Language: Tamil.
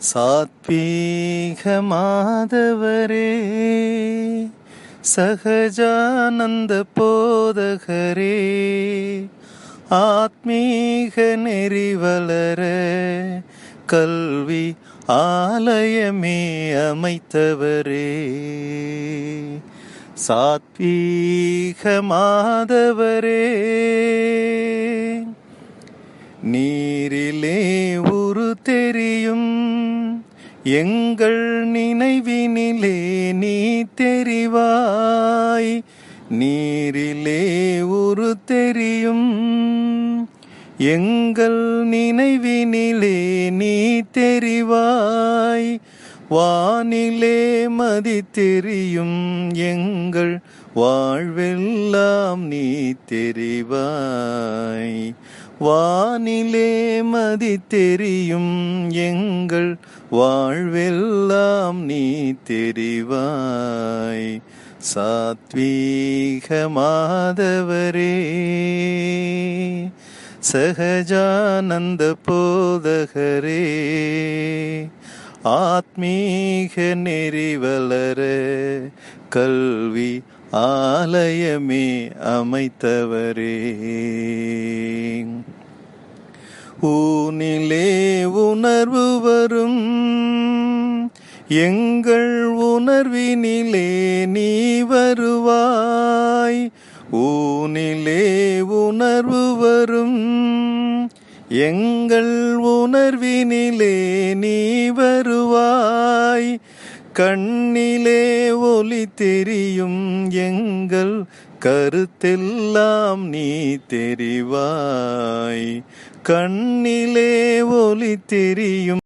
சாத்வீக மாதவரே சகஜானந்த போதகரே ஆத்மீக நெறிவளர கல்வி ஆலயமே அமைத்தவரே. சாத்வீக மாதவரே நீரிலே உரு தெரியும் எங்கள் நினைவினிலே நீ தெரிவாய். நீரிலே உரு தெரியும். எங்கள் நினைவினிலே நீ தெரிவாய். வானிலே மதி தெரியும் எங்கள் வாழ்வெல்லாம் நீ தெரிவாய். வானிலே மதி தெரியும் எங்கள் வாழ்வெல்லாம் நீ தெரிவாய். சாத்வீக மாதவரே சகஜானந்த போதகரே. ஆத்மீக நெறிவளர கல்வி ஆலயமே அமைத்தவரே. ஊனிலே உணர்வு வரும் எங்கள் உணர்வினிலே நீ வருவாய். ஊனிலே உணர்வு வரும் எங்கள் உணர்வினிலே நீ வரு கண்ணிலே ஒளி தெரியும் எங்கள் கருத்தெல்லாம் நீ தெரிவாய். கண்ணிலே ஒளி தெரியும்